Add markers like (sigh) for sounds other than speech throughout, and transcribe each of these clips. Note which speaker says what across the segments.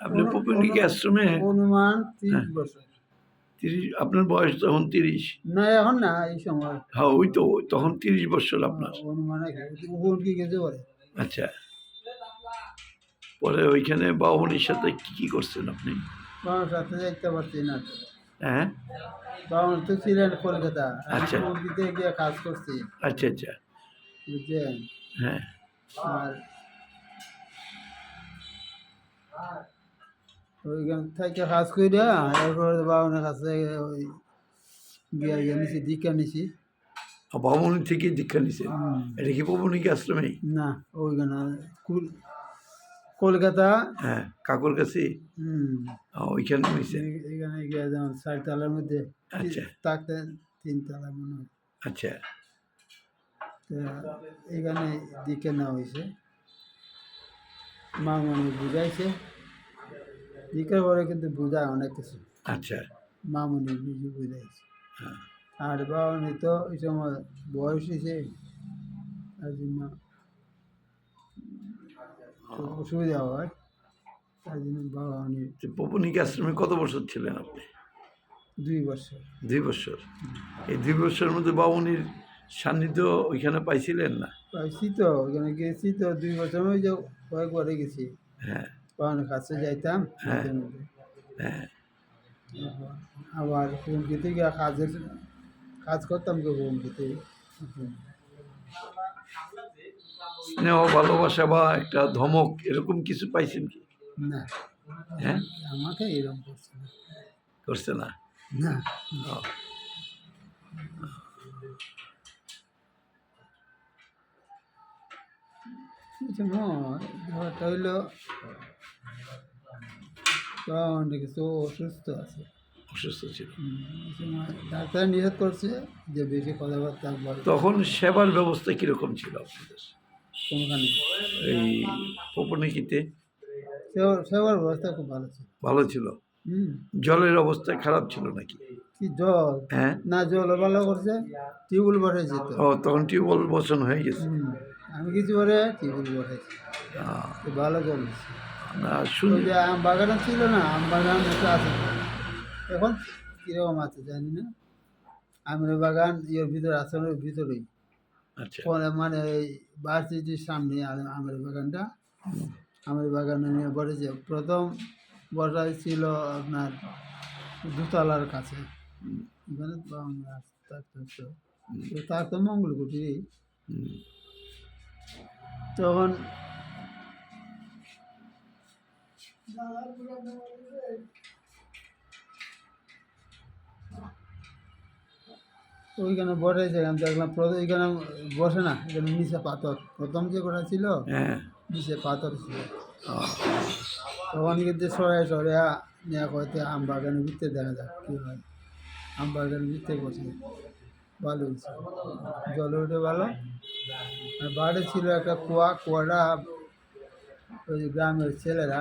Speaker 1: আপনি পপুনিক আশ্রমে
Speaker 2: অনুমান তিরিশ
Speaker 1: হ্যাঁ।
Speaker 2: বছর।
Speaker 1: তিরিশ আপনার বয়স তখন তিরিশ।
Speaker 2: না এখন না এই সময়।
Speaker 1: হ্যাঁ ওই তো তখন তিরিশ বছর আপনার।
Speaker 2: অনুমান ওখান কি গেছে পরে?
Speaker 1: আচ্ছা। পরে ওইখানে বাবুনির সাথে কি কি করছেন আপনি?
Speaker 2: বাবার সাথে যাইতে পারছি না।
Speaker 1: হ্যাঁ?
Speaker 2: বাবার তো ছিলেন কলকাতা
Speaker 1: আচ্ছা।
Speaker 2: মুরগিতে গিয়ে কাজ করছি।
Speaker 1: আচ্ছা আচ্ছা।
Speaker 2: বুঝছেন?
Speaker 1: হ্যাঁ।
Speaker 2: আর ওইখান থেকে কাজ করে এরপর বাবার কাছে ওই গিয়ে গিয়ে নিছি দীক্ষা নিছি।
Speaker 1: বাবুনি থেকে দীক্ষা
Speaker 2: হুম।
Speaker 1: এটা কি বাবুনিক আশ্রমেই?
Speaker 2: না ওইখানে কুল- কলকাতা।
Speaker 1: হ্যাঁ কাকুর কাছে ওইখানে নিছেন
Speaker 2: এ- এখানে গিয়ে যেমন চারতলার মধ্যে
Speaker 1: আচ্ছা।
Speaker 2: থাকতে তিনতলা মনে হয়।
Speaker 1: আচ্ছা।
Speaker 2: এখানে দিকে নেওয়া হয়েছে মামনি বুঝাইছে। দিকের পরে কিন্তু বুঝায় অনেক কিছু।
Speaker 1: আচ্ছা।
Speaker 2: মামনি নিজে বুঝাইছে।
Speaker 1: হ্যাঁ।
Speaker 2: আর বাবানি তো ওই সময় বয়স হয়েছে তার জন্য অসুবিধা হয় তার জন্য বাবানি
Speaker 1: তো পপুনিক আশ্রমে কত বছর ছিলেন আপনি?
Speaker 2: দুই বছর।
Speaker 1: দুই বছর। এই দুই বছরের মধ্যে বাবুনির সান্নিধ্য ওইখানে পাইছিলেন না?
Speaker 2: পাইছি তো ওখানে গেছি তো দুই বছর ওই যে কয়েকবারে গেছি।
Speaker 1: হ্যাঁ।
Speaker 2: বাবানের কাছে যাইতাম
Speaker 1: হ্যাঁ। হ্যাঁ।
Speaker 2: আবার হুমকিতে গিয়ে কাজের কাজ করতাম গো হুমকিতে।
Speaker 1: স্নেহ ভালোবাসা বা একটা ধমক এরকম কিছু পাইছেন কি?
Speaker 2: না।
Speaker 1: হ্যাঁ?
Speaker 2: আমাকে এরকম করছে না।
Speaker 1: করছে না?
Speaker 2: না। হইল বাবা কিছু অসুস্থ আছে।
Speaker 1: অসুস্থ ছিল।
Speaker 2: ডাক্তার নিষেধ করছে যে বেশি কথাবার্তা
Speaker 1: তখন সেবার ব্যবস্থা কীরকম ছিল আপনাদের?
Speaker 2: কোনখানে?
Speaker 1: এই পপনিকিতে
Speaker 2: সেবার ব্যবস্থা খুব ভালো ছিল।
Speaker 1: ভালো ছিল? জলের অবস্থা খারাপ ছিল নাকি?
Speaker 2: কি জল?
Speaker 1: হ্যাঁ।
Speaker 2: না জল ভালো করছে টিউবওয়েল বসাইছে তো
Speaker 1: ও তখন টিউবওয়েল বসন হয়ে গেছে।
Speaker 2: আমি কিছু পরে টিউবওয়েল বসাইছি। ভালো জল ওই
Speaker 1: শুনি।
Speaker 2: আম বাগান ছিল না আম বাগান একটা আছে। এখন কীরকম আছে জানি না। আমের বাগান ইয়ের ভিতরে আছে ওর ভিতরেই।
Speaker 1: আচ্ছা।
Speaker 2: পরে মানে এই ভার্সিটির সামনে আম- আমের বাগানটা। আমের বাগানে নিয়ে বসেছে প্রথম বসাই ছিল আপনার দুতলার কাছে। তার তো মঙ্গলকুটি তখন ওইখানে বসেছে আমি দেখলাম প্রথম এখানে বসে না এখানে নিচে পাথর। প্রথম যে করা ছিল
Speaker 1: হ্যাঁ।
Speaker 2: নিচে পাথর ছিল। তখন কিন্তু সরাই সরে নিয়ে কয়তে আম বাগানের ভিতরে দেখা যাক কী হয়। আম বাগানের ভিতরে বসে। ভালো হয়েছে। জল উঠে ভালো। আর বাইরে ছিল একটা কুয়া কুয়াটা ওই গ্রামের ছেলেরা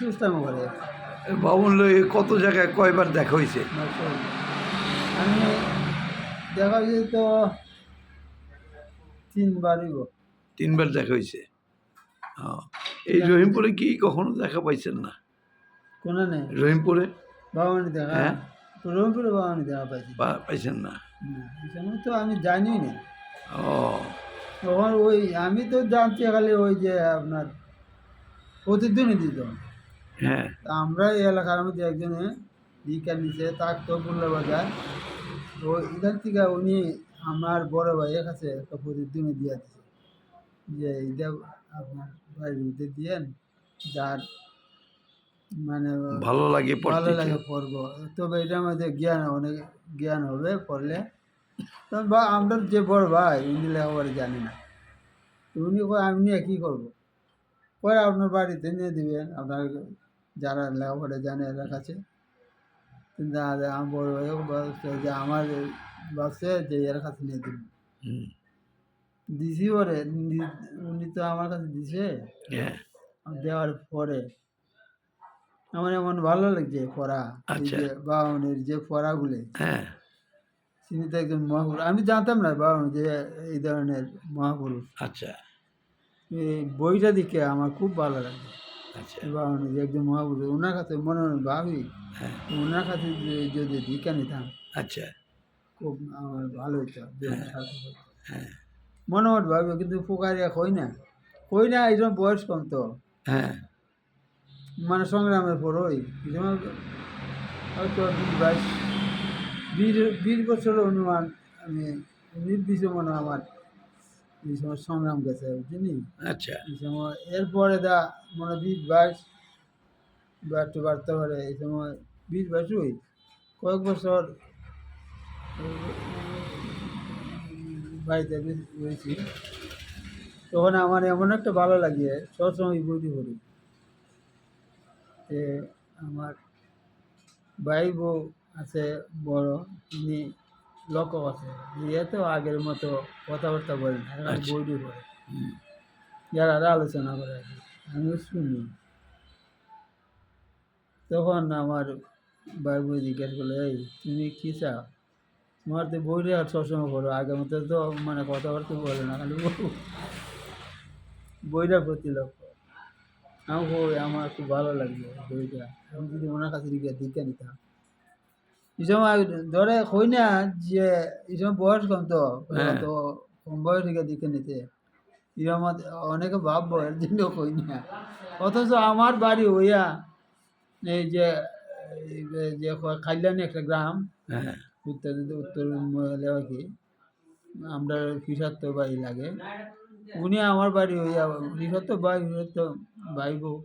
Speaker 2: দুষ্টামি করে।
Speaker 1: লয়ে কত জায়গায় কয়বার দেখা হয়েছে
Speaker 2: আমি দেখা যায় তো তিনবারই
Speaker 1: তিনবার দেখা হয়েছে এই রহিমপুরে কি কখনো দেখা পাইছেন না?
Speaker 2: কোনো নেই?
Speaker 1: রহিমপুরে?
Speaker 2: বাবানি দেখা
Speaker 1: হ্যাঁ?
Speaker 2: রংপুরে বাবানি দেখা পাইছি।
Speaker 1: পাইছেন না?
Speaker 2: তো আমি জানি না।
Speaker 1: ও
Speaker 2: তখন ওই আমি তো জানছি খালি ওই যে আপনার প্রতিদিনই দিত
Speaker 1: হ্যাঁ
Speaker 2: আমরা এই এলাকার মধ্যে একজনে দীক্ষা নিচে থাকতো বুল্লা বাজার। তো এখান থেকে উনি আমার বড় ভাইয়ের কাছে একটা প্রতিদিনই দিয়ে দিছে যে এটা আপনার বাড়ির মধ্যে দিয়েন যার মানে
Speaker 1: ভালো লাগে
Speaker 2: ভালো লাগে পড়ব। তবে এটার মধ্যে জ্ঞান অনেক জ্ঞান হবে পড়লে তো বা আমরা যে বড় ভাই উনি লেখাপড়া জানি না। উনি কয় আমি নিয়ে কী করব? পরে আপনার বাড়িতে নিয়ে দিবেন আপনার যারা লেখাপড়া জানে এর কাছে। কিন্তু আমার বড় ভাই যে আমার বাসে যে এর কাছে নিয়ে দিবেন দিছি নি- উনি তো আমার কাছে দিছে।
Speaker 1: হ্যাঁ।
Speaker 2: দেওয়ার পরে আমার এমন ভালো লাগছে পড়া।
Speaker 1: আচ্ছা।
Speaker 2: যে বাউনের যে পড়াগুলি।
Speaker 1: হ্যাঁ।
Speaker 2: তিনি তো একজন মহাপুরুষ। আমি জানতাম না বাউন যে এই ধরনের মহাপুরুষ।
Speaker 1: আচ্ছা।
Speaker 2: এই বইটা দেখে আমার খুব ভালো লাগে।
Speaker 1: আচ্ছা।
Speaker 2: বাউনি যে একদম মহাপুরুষ ওনার কাছে মনে মনে ভাবি
Speaker 1: হ্যাঁ।
Speaker 2: ওনার কাছে যদি দীক্ষা নিতাম
Speaker 1: আচ্ছা।
Speaker 2: খুব আমার ভালো হতো সার্থক
Speaker 1: হ্যাঁ।
Speaker 2: মনে মনে ভাবি কিন্তু পোকারিয়া কই না। কই না সময় বয়স কম তো।
Speaker 1: হ্যাঁ।
Speaker 2: মানে সংগ্রামের পর ওই হয়তো বাইশ বিশ বিশ বছর অনুমান আমি নির্দিষ্ট মনে আমার এই সময় সংগ্রাম গেছে বুঝলি?
Speaker 1: আচ্ছা।
Speaker 2: এই সময় এরপরে দা মানে বিশ বাইশ বা একটু বাড়তে পারে এই সময় বিশ বাইশ ওই কয়েক বছর বাড়িতে রয়েছি। তখন আমার এমন একটা ভালো লাগে সবসময় বইটি পড়ি যে আমার ভাই বউ আছে বড় তিনি লক্ষ্য আছে। তো আগের মতো কথাবার্তা বলেন
Speaker 1: আচ্ছা।
Speaker 2: বইটি পড়ে। যারা আলোচনা করে আর কি। আমিও শুনি। তখন আমার বই জিজ্ঞেস করল এই তুমি কী চাও? তোমার তো বইটা আর সবসময় পড়ো আগের মতো তো মানে কথাবার্তা বলে না খালি। বইটার প্রতি লক্ষ্য। আমি বই আমার খুব ভালো লাগবে বইটা। আমি যদি ওনার কাছে গিয়ে দীক্ষা নিতাম। এই সময় ধরে হই না যে এই বয়স কম তো
Speaker 1: হ্যাঁ।
Speaker 2: তো কম বয়স থেকে দীক্ষা নিতে। এরম অনেকে ভাববো এর জন্য কই না। অথচ আমার বাড়ি হইয়া এই যে যে- খাইলানি একটা গ্রাম
Speaker 1: হ্যাঁ।
Speaker 2: উত্তর উত্তর লেওয়াকি আমরা ফিসাত্ত ভাই লাগে। উনি আমার বাড়ি হইয়া ফিসাত্ত ভাই ফিসাত্ত ভাই বউ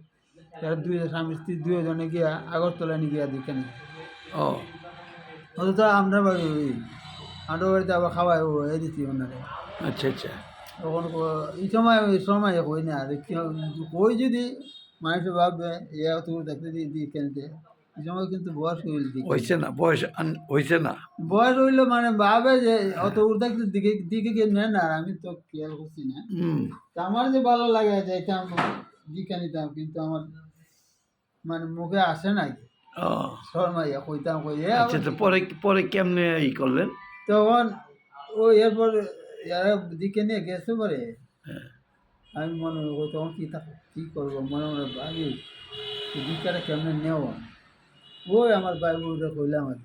Speaker 2: তারা দুই স্বামী স্ত্রী দুজনে গিয়া আগরতলা নিয়ে গিয়া নিয়ে
Speaker 1: ও।
Speaker 2: অথচ আমরা বাড়ি হই আমরা বাড়িতে আবার খাওয়াই হয়ে দিচ্ছি ওনারে
Speaker 1: আচ্ছা আচ্ছা।
Speaker 2: তখন এই সময় ওই সময় কই না আর কি- কই যদি মানুষ ভাববে এ অত দেখতে দিয়ে দিয়ে কেনতে এই সময় কিন্তু বয়স হইল
Speaker 1: হয়েছে না বয়স হয়েছে না।
Speaker 2: বয়স হইলে মানে ভাবে যে অত উর্ধাকে দিকে দিকে গিয়ে নেয় না আর আমি তো খেয়াল করছি না। তা আমার যে ভালো লাগে যাইতাম দিকে নিতাম কিন্তু আমার মানে মুখে আসে নাই।
Speaker 1: ও
Speaker 2: শর্মাইয়া কইতাম কই
Speaker 1: আচ্ছা তো পরে পরে কেমনে ই করলেন?
Speaker 2: তখন ও এরপর এরা দিকে নিয়ে গেছে পরে।
Speaker 1: হ্যাঁ।
Speaker 2: আমি মনে করি তখন কী থাকো কী করব? মনে মনে ভাবি কেমনে নেও ওই আমার ভাই কইলাম আর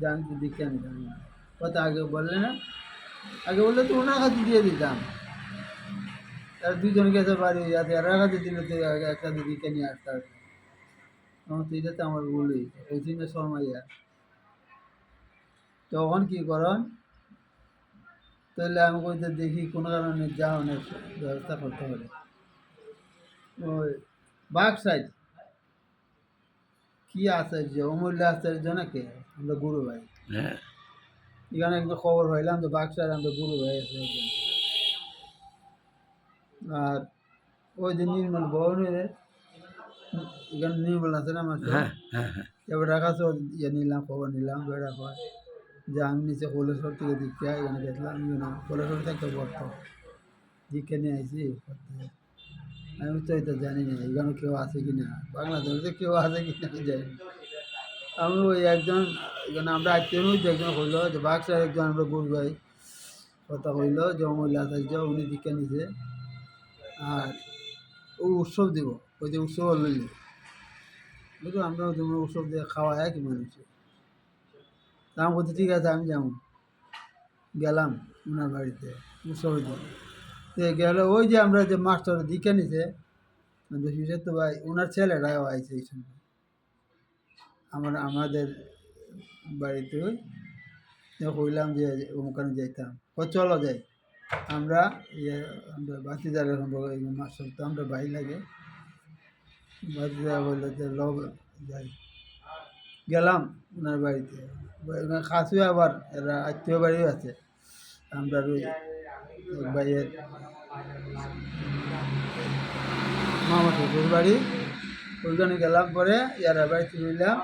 Speaker 2: যে আমি তো দীক্ষা নিতাম না। কথা আগে বললে না আগে বললে তো ওনার কাছে দিয়ে দিতাম। আর দুজন গেছে বাড়ি যাতে এরা কাছে দিলে তো একসাথে দীক্ষা নিয়ে আসতে আসতে তখন তো এটা তো আমার ভুলই ওই জন্য শর্মাইয়া তখন কী করন? তাহলে আমি কইতে দেখি কোনো কারণে যাওয়ানোর ব্যবস্থা করতে হবে। ওই বাঘ সাইড কি আশ্চর্য অমূল্য আশ্চর্য নাকি? আমরা গুরু ভাই।
Speaker 1: হ্যাঁ।
Speaker 2: এখানে একটু খবর পাইলাম তো বাঘ সাইড আমরা গুরু ভাই আছে আর ওই যে নির্মল ভবনের নির্মল আছে না আমার
Speaker 1: হ্যাঁ হ্যাঁ হ্যাঁ
Speaker 2: এবার রাখা তো ইয়ে নিলাম খবর নিলাম বেড়া পর যে আমি নিচে কলেশ্বর থেকে দীক্ষা এখানে গেছিলাম ইয়ে কলেশ্বর থেকে পড়তো দীক্ষা নিয়ে আইসি আমি তো এটা জানি না এখানে কেউ আছে কি না বাংলাদেশে কেউ আছে কি না জানি না। আমি ওই একজন এখানে আমরা আত্মীয় একজন হইল যে বাক্সার একজন আমরা গুরু ভাই কথা হইল যে অমূল্য আচার্য উনি দীক্ষা নিছে আর উৎসব দিব, ওই যে উৎসব লইলে। বুঝলো আমরা তোমার উৎসব দিয়ে খাওয়া কি মানুষের তা আমি বলছি, ঠিক আছে, আমি যাব। গেলাম ওনার বাড়িতে, উৎসব দিয়ে গেল ওই যে আমরা যে মাস্টার দিকে নিছে বিশেষ তো ভাই ওনার ছেলেরাও আইছে এই সময়। আমার, আমাদের বাড়িতে কইলাম যে ওখানে যাইতাম। ও চলো যাই। আমরা ইয়ে আমরা বাতিদারের সম্পর্ক মাস্টার তো আমরা ভাই লাগে। বাতিদা বলল যে লব যাই। গেলাম ওনার বাড়িতে। খাসুই আবার, এরা আত্মীয় বাড়িও আছে। আমরা ওই এক ভাইয়ের মামা শ্বশুর বাড়ি। ওইখানে গেলাম পরে ইয়ারা বাড়িতে রইলাম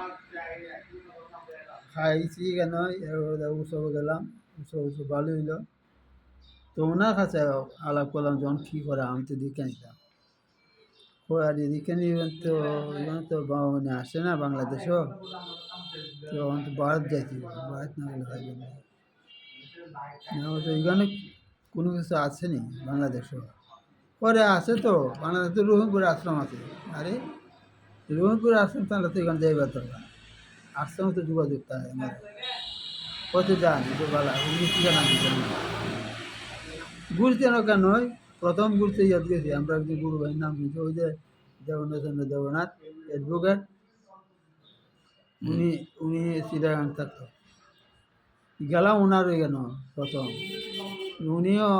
Speaker 2: খাইছি কেন? এর উৎসবে গেলাম। উৎসব উৎসব ভালো হইল। তো ওনার কাছে আলাপ করলাম যখন কী করে আমি তো দিকে নিতাম আর এদিকে নিবেন তো, এখানে তো মানে আসে না বাংলাদেশও তো আমি তো ভারত যাইছি ভারত না গেলে হয় না। তো এখানে কোনো কিছু আসেনি বাংলাদেশও পরে আছে তো, বাংলাদেশে রহিমপুর আশ্রম আছে। আরে রঘুপুর আশ্রম তাহলে তো এখানে যাইবার দরকার। আসলাম তো যোগাযোগ আমার কত যান? বলা দিতেন না কেন প্রথম ঘুরতে ইয়াদ গেছি আমরা একজন গুরু ভাইয়ের নাম দিয়েছি ওই যে দেবনাথ চন্দ্র দেবনাথ অ্যাডভোকেট। উনি উনি চিটাগাং থাকতো। গেলাম ওনার ওই কেন? প্রথম। উনিও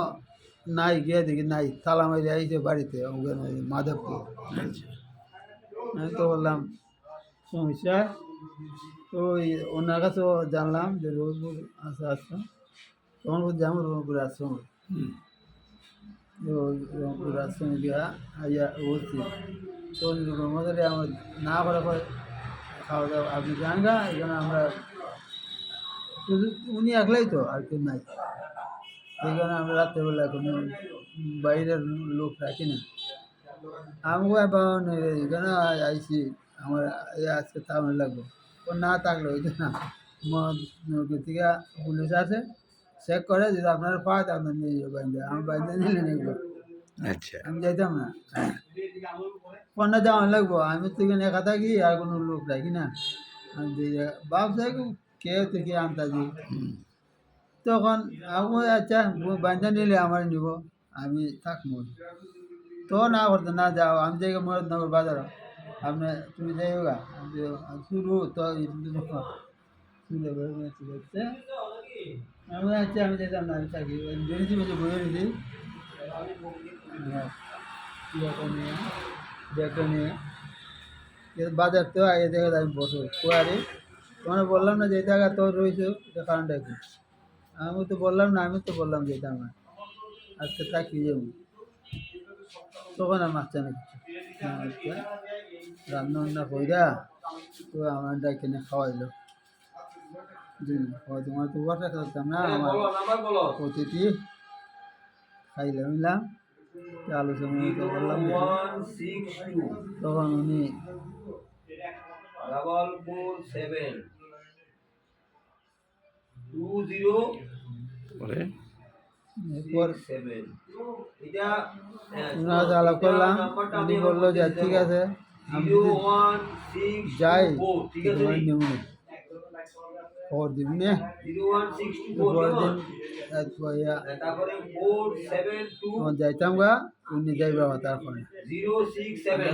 Speaker 2: নাই, গিয়ে দেখি নাই। তালা মারি আইছে বাড়িতে ওখানে মাধবপুর। আমি তো বললাম, সমস্যা? তো ওই ওনার কাছেও জানলাম যে রোজপুর আসে আসলাম তখন যেমন রোজপুর আশ্রম। গিয়া আইয়া বলছি তো আমার না করে খাওয়া দাওয়া আপনি যান গা এখানে আমরা শুধু উনি একলাই তো, আর কেউ নাই। এখানে আমরা রাত্রেবেলা কোনো বাইরের লোক রাখি না। আমাকে পাওয়া নেই আইসি আমার এই আজকে তামিল লাগবো। ও না থাকলে ওই না নদী থেকে পুলিশ আছে চেক করে যদি আপনারা পায় তা আপনার নিয়ে যাবে বাইন্দে আমি বাইন্দে নিলে নেব
Speaker 1: আচ্ছা
Speaker 2: আমি যাইতাম না পণ্য যাওয়া লাগবো আমি তো এখানে একা থাকি আর কোনো লোক রাখি না আমি যে বাপ সাহেব কে থেকে আনতাজি
Speaker 1: হুম।
Speaker 2: তখন আমি আচ্ছা বান্ধা নিলে আমার নিব আমি থাকব তো না করতে না যাও আমি যাই মুরাদনগর বাজার আপনি তুমি যাই হোগা আমি যে- আমি শুরু তো শুরু হচ্ছে আমি আচ্ছা আমি যেতাম না আমি থাকি বসে বয়ে রয়েছি ব্যাগটা নিয়ে বাজার তো আগে দেখে, আমি বসো, কুয়ারি। তোমার বললাম না যে জায়গা তোর রয়েছে, এটা কারণটা কি? আমি তো বললাম না, আমি তো বললাম যে এটা আমার। আজকে থাকি যাব তখন আর মাছ না কিছু। রান্না বান্না কইরা, তো আমার কিনে খাওয়াইলো। তোমার তো বসা করতাম না আমার অতিথি খাইলাম নিলাম আলোচনা করলাম। তখন উনি
Speaker 3: double four seven. Two zero
Speaker 1: পরে?
Speaker 2: এরপর
Speaker 3: সেভেন। হ্যাঁ,
Speaker 2: ওনার সাথে আলাপ করলাম। উনি বলল যে ঠিক আছে আমি
Speaker 3: ওয়ান সিক্স
Speaker 2: যাই
Speaker 3: ঠিক আছে?
Speaker 2: খবর দিবি না তখন যাইতাম গা উনি যাইবা তারপরে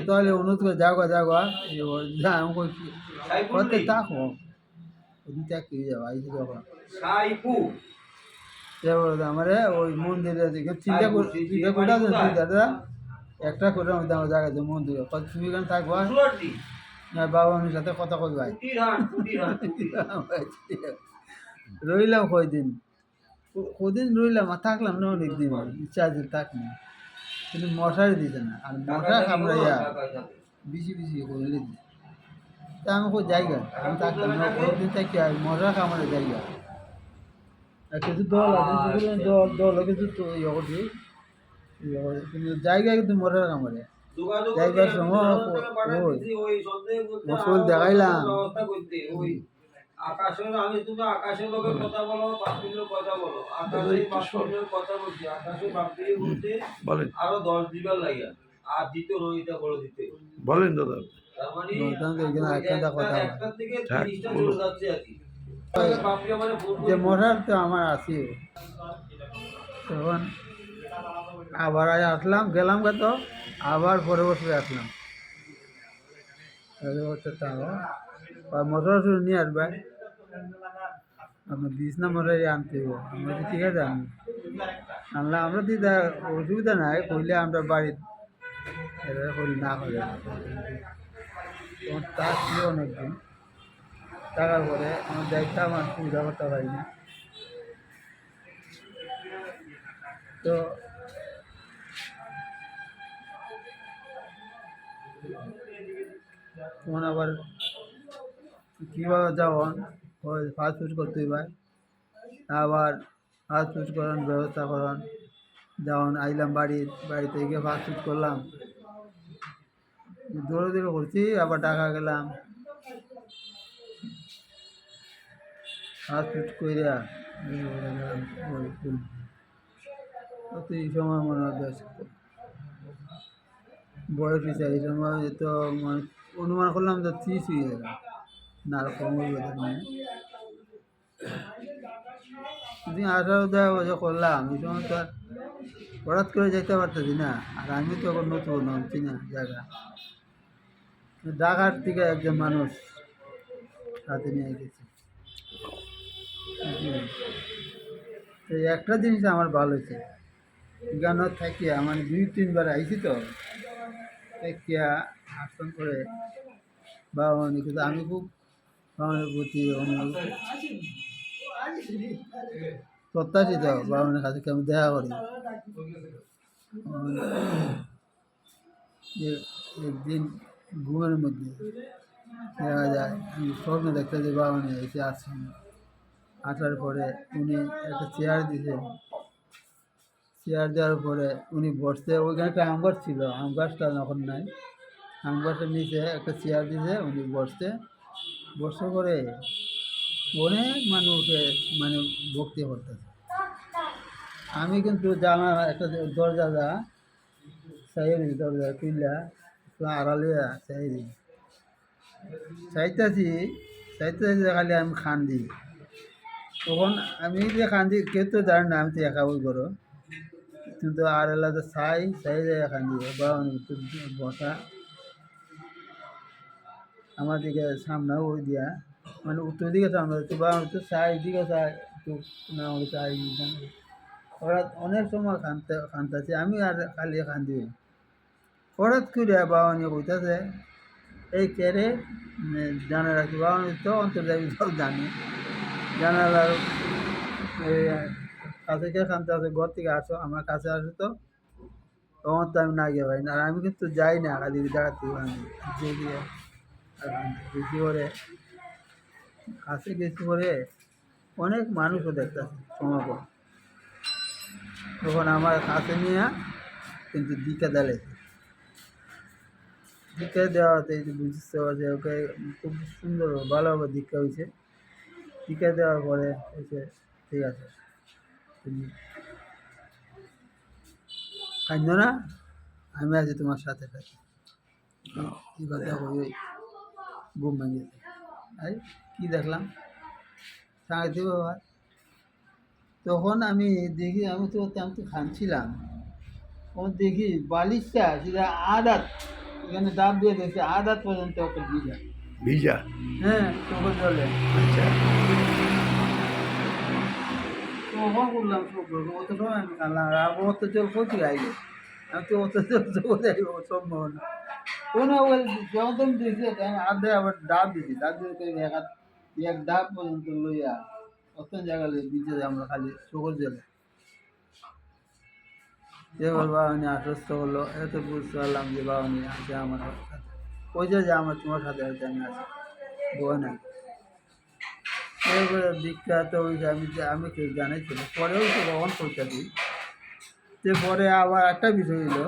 Speaker 2: তাহলে অনুরোধ করে যাগা যাগা এবার যা আমি কইছি করতে থাকো ওদিন চাকরি যাওয়া এই যখন
Speaker 3: সাইপু
Speaker 2: আমারে ওই মন্দিরের দিকে তিনটা করে তিনটা একটা কোটার মধ্যে আমার মন্দিরে কত তুমি থাকবা না বাবা উনির সাথে কথা কই ভাই। (laughs) রইলাম কয়দিন? কদিন রইলাম? আর থাকলাম না অনেক দিন। ইচ্ছা আছে থাকলাম কিন্তু মশারি দিতে না। আর মশা কামড়াইয়া। বেশি বেশি করলে তা আমি কই জায়গা? আমি থাকতাম না। কদিন থাকি আর মশা কামড়ে জায়গা। আর কিছু দল আছে দল দল কিছু তো ইয়ে করছি। ইয়ে কিন্তু জায়গা কিন্তু মশা কামড়ে যাইবার সময় ওই। দেখাইলাম।
Speaker 3: আকাশের আমি তুমি আকাশের লোকে কথা বলো কথা বলো আকাশে বাপির কথা বলছি আকাশে বাপির বলতে
Speaker 1: বলেন।
Speaker 3: আরও দশ দিবার লাগে আর রোহিতা করে দিতে।
Speaker 1: বলেন দাদা।
Speaker 3: মানে
Speaker 2: বলতাম তো
Speaker 3: আমার
Speaker 2: যে তো আছে। তখন আবার আসলাম গেলাম কত আবার পরের বছরে আসলাম। পরের বছর মশার শুরু নিয়ে আসবে আপনার বিছনা মশারি আনতে হবে আমরা ঠিক আছে? আনি আনলাম আমরা দিদা অসুবিধা নাই, কইলে আমরা বাড়ির করি না করে। তখন তা ছিল অনেকদিন টাকার পরে আমার দায়িত্ব আমার সুবিধা করতে পারি না। তো তখন আবার কীভাবে যাওয়ান ওই ফাস্ট ফুড করতে ভাই আবার ফাস্ট ফুড করান ব্যবস্থা করান। যেমন আইলাম বাড়ি বাড়িতে গিয়ে ফাস্ট ফুড করলাম। দৌড়ে দৌড়ে করছি, আবার টাকা গেলাম। ফুট কইরা অত এই সময় মনে হয় বয়স হয়েছে এই সময় তো মানুষ অনুমান করলাম তো ত্রিশ হয়ে যাবে। না, আর কম হয়ে যাবে না তুমি আঠারো দেওয়া বছর করলাম, এই সময় তো হঠাৎ করে যেতে পারতেছি না। আর আমি তো এখন নতুন, নামছি না জায়গা। ঢাকার থেকে একজন মানুষ সাথে নিয়ে গেছি? তো একটা জিনিস আমার ভালো হয়েছে। এখানে থাকি, আমার দুই তিনবার আইছি তো। থাকিয়া করে বাবা মানে কিন্তু আমি খুব বাবার প্রতি প্রত্যাশিত বাবা মানের কাছে আমি দেখা করি। একদিন ঘুমের মধ্যে দেখা যায় স্বপ্ন দেখতে যে বাবা মানে এসে আসছেন। আসার পরে উনি একটা চেয়ার দিয়েছেন। চেয়ার দেওয়ার পরে উনি বসতে, ওইখানে একটা আম গাছ ছিল, আম গাছটা এখন নাই। গাছের নিচে একটা চেয়ার দিয়েছে উনি বসতে বসে করে অনেক মানুষকে মানে ভক্তি করতেছে। আমি কিন্তু জানা একটা দরজা যা, সাইরি দরজা তো আড়ালে সাইরি। চাইতেছি চাইতেছি খালি আমি খান দিই তখন আমি যে কান্দি কেউ তো জানি না আমি তো একা বই করো কিন্তু আর আলাদা চাই চাই যায় কান্দি বা বসা। আমার দিকে সামনে ওই দিয়া। মানে উত্তর দিকে সামনে তো বা তো চাই দিকে চাই একটু না হলে চাই ওরা অনেক সময় খানতে খানতেছে আমি আর খালি কান্দি হঠাৎ করে বাবানি কইতাছে, এই কেরে জানা রাখি বাবানি তো অন্তর্জাবি সব জানি। জানালার কাছে কে খানতে আছে, ঘর থেকে আসো, আমার কাছে আসো তো। তখন তো আমি না গিয়ে পারি না, আর আমি কিন্তু যাই না, খালি জায়গা থেকে বেশি করে কাছে গেছি করে অনেক মানুষও দেখতেছে সমাগম। তখন আমার কাছে নিয়ে কিন্তু দীক্ষা দিলেছে দীক্ষা দেওয়াতে বুঝতে পারছে ওকে খুব সুন্দর ভালোভাবে দীক্ষা হয়েছে। টিকা দেওয়ার পরে এসে ঠিক আছে। তুমি কান্দ না? আমি আছি তোমার সাথে। থাকি কথা ওই ঘুম ভেঙেছে আই কি দেখলাম? সাঁড়ে বাবা তখন আমি দেখি আমি তো আমি তো খানছিলাম। তখন দেখি বালিশটা সেটা আদাত এখানে ডাব দিয়ে দেখছি আদাত পর্যন্ত ওকে ভিজা।
Speaker 1: ভিজা?
Speaker 2: হ্যাঁ চোখে জলে।
Speaker 1: আচ্ছা।
Speaker 2: তখন করলাম অত সময় আমি কানলাম আর অত জল কোথায় আইলে আমি তো অত জল সম্ভব না। কোনো বল যখন তুমি দিয়েছি আমি আধে আবার ডাব দিছি। ডাব দিয়ে তো এক এক ডাব পর্যন্ত লইয়া অত জায়গা লই যে আমরা খালি চোখের জলে। এবার বাবানি আশ্বস্ত করল এত বুঝতে পারলাম যে বাবানি আছে আমার ওই যে যে আমার তোমার সাথে আছে, আমি আছি। বই না এরপরে দীক্ষা তো ওই যে আমি যে- আমি কেউ জানাইছিল পরেও তো গ্রহণ করতে দিই যে পরে আবার একটা বিষয় হইল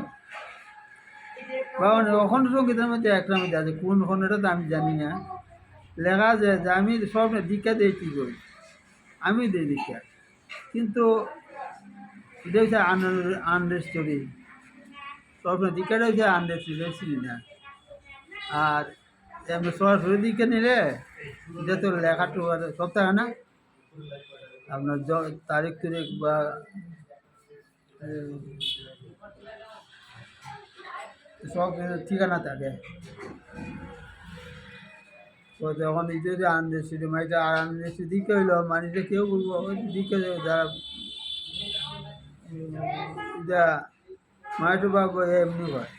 Speaker 2: বাবা অখন সঙ্গীতের মধ্যে একটা মধ্যে আছে কোন খণ্ডটা তো আমি জানি না। লেখা আছে যে আমি সব দীক্ষা দিয়েছি করি? আমি দিই দীক্ষা। কিন্তু এটা হচ্ছে আনরেস্টোরি সব দীক্ষাটা হচ্ছে আনরেস্টোরি না। আর এমনি সরাসরি দিকে নিলে এটা তো লেখাটু আর সপ্তাহে না। আপনার তারিখ তারিখ বা সব ঠিকানা থাকে। তো যখন এই যে আনরেস্টোরি মাইটা আর আনরেস্টোরি দিকে হইল মানুষে কেউ বলব দিকে যারা এটা মাইটু বাবু এমনি হয়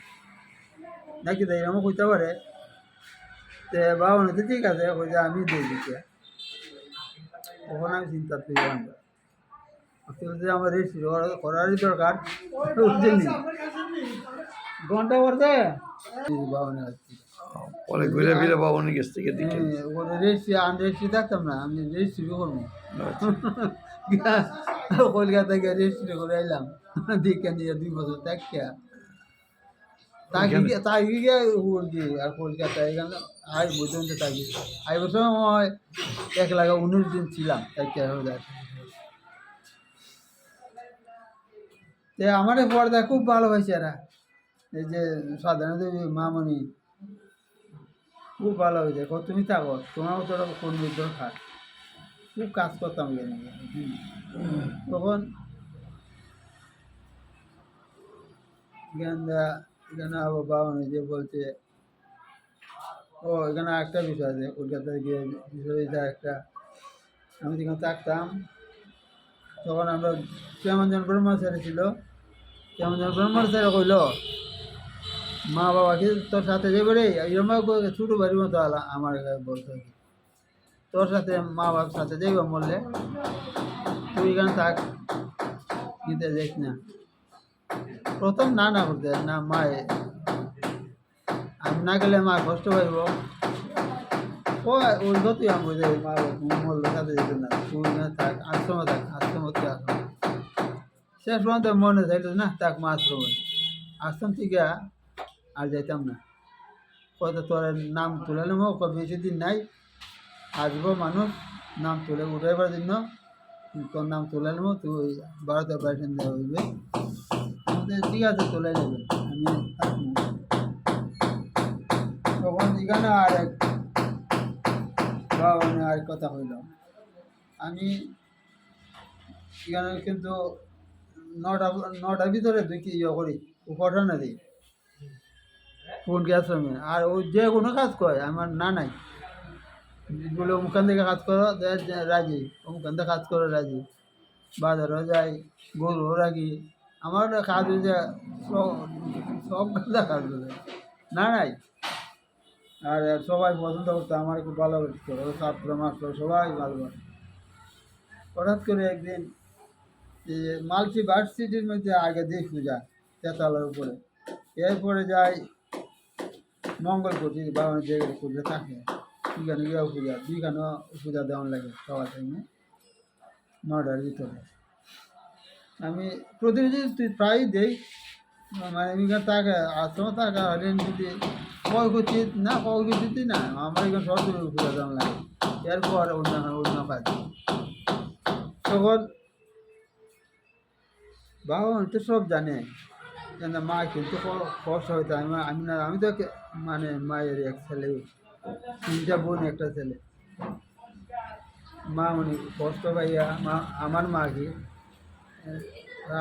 Speaker 2: নাকি তাই এরকম কইতে পারে? তে বাবা তো ঠিক আছে যে, আমি দিয়ে দিচ্ছি তখন আমি চিন্তা পেলাম যে আমার রেজিস্ট্রি করারই দরকার ঘণ্টা করতে
Speaker 1: পরে ঘুরে ফিরে বাবনের কাছ থেকে দিকে
Speaker 2: ওখানে রেজিস্ট্রি আনরেজিস্ট্রি থাকতাম না আমি রেজিস্ট্রি করব। (laughs) কলকাতা গিয়ে রেজিস্ট্রি করে এলাম (laughs) দেখে নিয়ে দুই বছর দেখিয়া তাকি তাকি গিয়ে উড়ি আর কলকাতা এখানে আই পর্যন্ত থাকি আই বছর হয় এক লাগা উনিশ দিন ছিলাম তাকে তে আমার এই পর্দা খুব ভালো হয়েছে এরা। এই যে সাধারণত মামনি, খুব ভালো হয়েছে। কো তুমি থাকো তোমারও তো কর্মীর দরকার। খুব কাজ করতাম হুম। তখন এখানে এখানে আবার বাবা যে বলছে, ও এখানে একটা বিষয় আছে, কলকাতায় গিয়ে বিষয় এটা একটা। আমি যেখানে থাকতাম, তখন আমরা কেমন জন ব্রহ্মচারী ছিল, কেমন জন ব্রহ্মচারী কইল মা বাবা কি তোর সাথে যাবে রে এরকম ছোটো বাড়ির মতো আলা আমার বলতো তোর সাথে মা বাবার সাথে যাইব বললে তুই এখানে থাক কিন্তু দেখ না। প্রথম না না করতে না মায়ে। আমি না গেলে মা কষ্ট পাইব। ওই গতই আমি বুঝে মা মল্ল সাথে যেত না, তুই না থাক, আশ্রমে থাক আশ্রম হচ্ছে আশ্রম শেষ পর্যন্ত মনে চাইল না, থাক মা আশ্রমে। আশ্রম থেকে আর যাইতাম না। কত তোর নাম তুলে নেব, কত বেশি দিন নাই। আসব মানুষ, নাম তুলে উঠাইবার জন্য। তোর নাম তুলে নেব তুই পার্সেন্ট দেওয়া হইবে। ঠিক আছে, তুলে নেবে, আমি তখন এখানে আর এক বাবা আর কথা হইল। আমি এখানে কিন্তু নটা, নটার ভিতরে দুই কি ইয়ে করি, উপাসনা দিই। কোন আশ্রমে আর ও যে কোনো কাজ করে আমার না নাই। বলে অমুখান থেকে কাজ করো রাজি। অমুখান থেকে কাজ করো, রাজি। বাজারও যাই, গরুও রাখি আমার কাজ হয়েছে সব সব কাজে করে না নাই? আর সবাই পছন্দ করতো, আমার খুব ভালো করতো ছাত্র, মাত্র, সবাই ভালো হঠাৎ করে একদিন এই মালচি ভার্সিটির মধ্যে আগে দিই পূজা, তেতালার উপরে। এরপরে যাই মঙ্গলপতি বাবা যেগুলো পূজা থাকে সেখানে গিয়ে পূজা দুইখানেও পূজা দেওয়ান লাগে সবার টাইমে নটার ভিতরে। আমি প্রতিনিধি প্রায় দেই মানে এখানে টাকা আশ্রম টাকা রেন যদি কয় করছি, না কয় করছি না, আমার এখানে সরকারি পূজা দেওয়ান লাগে। এরপর অন্য অন্য কাজ। তখন বাবা তো সব জানে। কেন মা কিন্তু কষ্ট হইতো আমি আমি না আমি তো মানে মায়ের এক ছেলে, তিনটা বোন, একটা ছেলে। মা মানে কষ্ট পাইয়া, মা, আমার মাকে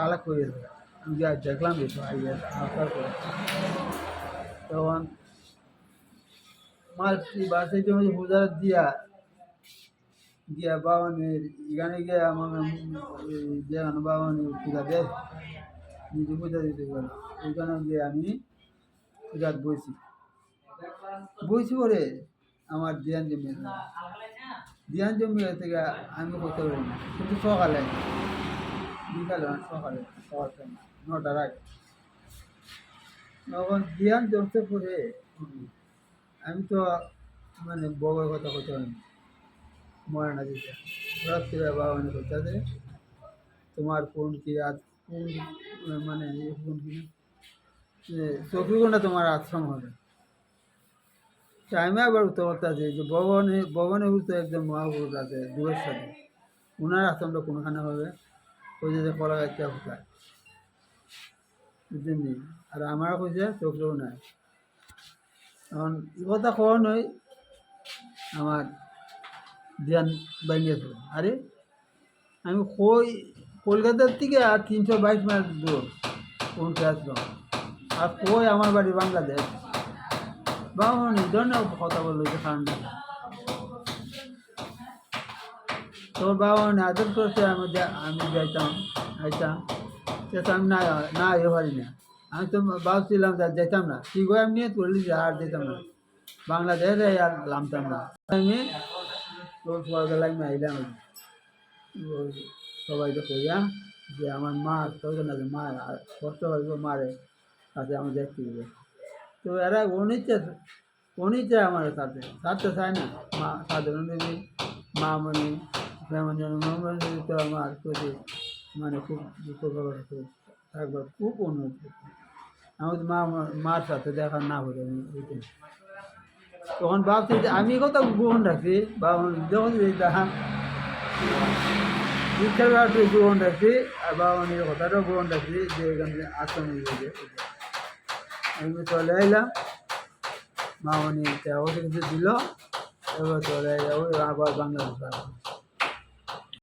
Speaker 2: আলাগ করে দেয়। আমি যা দেখলাম, এসব আইয়া আসার পর তখন মার বাসে জমি পূজা দিয়া গিয়া বাবানের এখানে গিয়ে আমার যে বাবানের পূজা দেয় নিজে পূজা দিতে পারে ওইখানে গিয়ে আমি পূজাত বইছি। বইছি করে আমার ধ্যান জমি ধ্যান জমি থেকে আমি করতে পারি না। কিন্তু সকালে বিকালে সকালে সকাল time, নটার আগে। তখন ধ্যান জমতে পরে আমি তো মানে বউয়ের কথা করতে পারি না। মরে না দিতে। হঠাৎ বাবা মানে করতে তোমার কোন কি কোন মানে কি চব্বিশ ঘণ্টা তোমার আশ্রম হবে। টাইমে আবার উত্তর করতে আছে, যে ভবনে ভবনে তো একজন মহাপুরুষ আছে দূরের সাথে। ওনার আশ্রমটা কোনখানে হবে? ওই যে কলা গাছটা কোথায়? বুঝলেন আর আমারও কইছে চোখেও নাই এখন এই কথা কওয়া নয়, আমার ধ্যান বানিয়েছিল আরে, আমি কই কলকাতার থেকে আর তিনশো বাইশ মাইল দূর পৌঁছে আসলাম আর কই আমার বাড়ি, বাংলাদেশ? বাবা ধরনের কথা বলল যে কারণটা। তোর বাবা মানে আদর করছে, আমি আমি যাইতাম, আইতাম। আমি না না এ পারি না। আমি তো ভাবছিলাম যে যেতাম না। ঠিক হয়ে আমি নিয়ে তুলি আর যেতাম না। বাংলাদেশে আর নামতাম না। আমি তোর সকালবেলা আমি আইলাম। ওই সবাইকে কইয়া যে আমার মা তোকে না যে মা কষ্ট হইব মারে কাছে আমি দেখতে দিবে। তো এরা অনিচ্ছে অনিচ্ছে আমার সাথে সাথে চায় না, মা সাধারণ দেবী মা মনি প্রেমঞ্জন মহামণি তো আমার প্রতি মানে খুব দুঃখ খবর খুব উন্নতি আমার মা, মার সাথে দেখা না হলে তখন ভাবছি যে আমি কত গ্রহণ রাখছি বা যখন দেখা শিক্ষার গ্রহণ রাখছি আর বাবানির কথাটাও গ্রহণ রাখছি যে এখানে আশ্রম আমি চলে এলাম মা অনেক কিছু দিল, এবার চলে যাব আবার বাংলাদেশ যাব